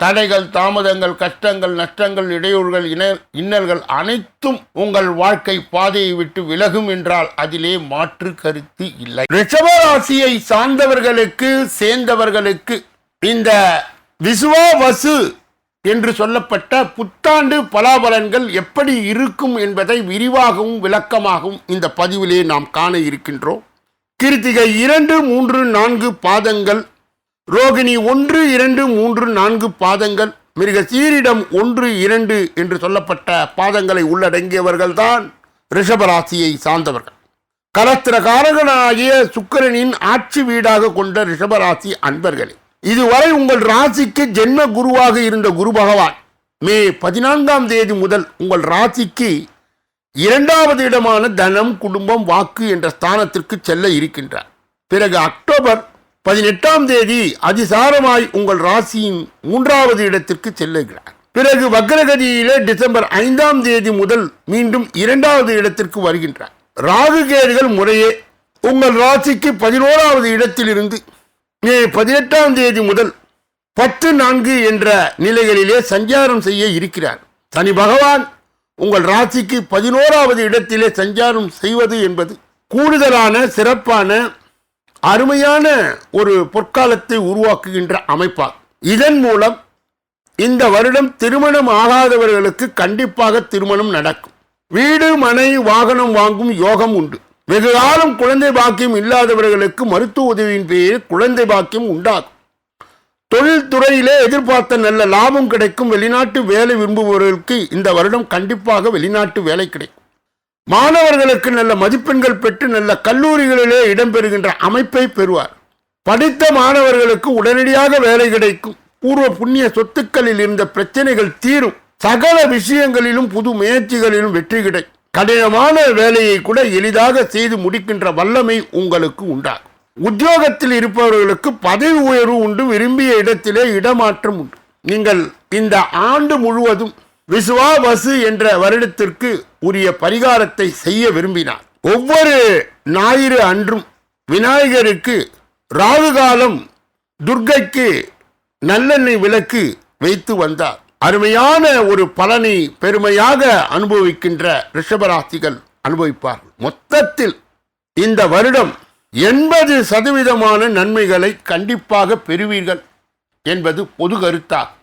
தடைகள் தாமதங்கள் கஷ்டங்கள் நஷ்டங்கள் இடையூறுகள் இன இன்னல்கள் அனைத்தும் உங்கள் வாழ்க்கை பாதையை விட்டு விலகும் என்றால் அதிலே மாற்று கருத்து இல்லை. ரிஷபராசியை சார்ந்தவர்களுக்கு சேர்ந்தவர்களுக்கு இந்த விசுவாவசு என்று சொல்லப்பட்ட புத்தாண்டு பலாபலன்கள் எப்படி இருக்கும் என்பதை விரிவாகவும் விளக்கமாகவும் இந்த பதிவிலே நாம் காண இருக்கின்றோம். கிருத்திகை இரண்டு மூன்று நான்கு பாதங்கள் ரோகிணி ஒன்று இரண்டு மூன்று நான்கு பாதங்கள். மிருக சீரிடம் ஒன்று இரண்டு என்று சொல்லப்பட்ட பாதங்களை உள்ளடங்கியவர்கள்தான் ரிஷபராசியை சார்ந்தவர்கள். கலத்திரகாரகனாகிய சுக்கிரனின் ஆட்சி வீடாக கொண்ட ரிஷபராசி அன்பர்களே இதுவரை உங்கள் ராசிக்கு ஜென்ம குருவாக இருந்த குரு பகவான் மே பதினான்காம் தேதி முதல் உங்கள் ராசிக்கு இரண்டாவது இடமான தனம் குடும்பம் வாக்கு என்ற ஸ்தானத்திற்கு செல்ல இருக்கின்றார். பிறகு அக்டோபர் பதினெட்டாம் தேதி அதிசாரமாய் உங்கள் ராசியின் மூன்றாவது இடத்திற்கு செல்லுகிறார். பிறகு வக்ரகதியிலே டிசம்பர் ஐந்தாம் தேதி முதல் மீண்டும் இரண்டாவது இடத்திற்கு வருகின்றார். ராகு கேதுகள் முறையே உங்கள் ராசிக்கு பதினோராவது இடத்திலிருந்து மே பதினெட்டாம் தேதி முதல் பத்து நான்கு என்ற நிலைகளிலே சஞ்சாரம் செய்ய இருக்கிறார். சனி பகவான் உங்கள் ராசிக்கு பதினோராவது இடத்திலே சஞ்சாரம் செய்வது என்பது கூடுதலான சிறப்பான அருமையான ஒரு பொற்காலத்தை உருவாக்குகின்ற அமைப்பாகும் இதன் மூலம் இந்த வருடம் திருமணம் ஆகாதவர்களுக்கு கண்டிப்பாக திருமணம் நடக்கும். வீடு மனை வாகனம் வாங்கும் யோகம் உண்டு. வெகு காலம் குழந்தை பாக்கியம் இல்லாதவர்களுக்கு மருத்துவ உதவியின் பேரில் குழந்தை பாக்கியம் உண்டாகும். தொழில் துறையிலே எதிர்பார்த்த நல்ல லாபம் கிடைக்கும். வெளிநாட்டு வேலை விரும்புபவர்களுக்கு இந்த வருடம் கண்டிப்பாக வெளிநாட்டு வேலை கிடைக்கும். மாணவர்களுக்கு நல்ல மதிப்பெண்கள் பெற்று நல்ல கல்லூரிகளிலே இடம்பெறுகின்ற அமைப்பை பெறுவார். படித்த மாணவர்களுக்கு உடனடியாக வேலை கிடைக்கும். பூர்வ புண்ணிய சொத்துக்களில் இருந்த பிரச்சனைகள் தீரும். சகல விஷயங்களிலும் புது முயற்சிகளிலும் வெற்றி கிடைக்கும் கடினமான வேலையை கூட எளிதாக செய்து முடிக்கின்ற வல்லமை உங்களுக்கு உண்டாகும். உத்தியோகத்தில் இருப்பவர்களுக்கு பதவி உயர்வு உண்டு விரும்பிய இடத்திலே இடமாற்றம் உண்டு. நீங்கள் இந்த ஆண்டு முழுவதும் விசுவாவசு என்ற வருடத்திற்கு உரிய பரிகாரத்தை செய்ய விரும்பினார். ஒவ்வொரு ஞாயிறு அன்றும் விநாயகருக்கு ராகு காலம் துர்க்கைக்கு நல்லெண்ணெய் விளக்கு வைத்து வந்தார். அருமையான ஒரு பலனை பெருமையாக அனுபவிக்கின்ற ரிஷபராசிகள் அனுபவிப்பார்கள். மொத்தத்தில் இந்த வருடம் எண்பது சதவீதமான நன்மைகளை கண்டிப்பாக பெறுவீர்கள் என்பது பொது கருத்தாகும்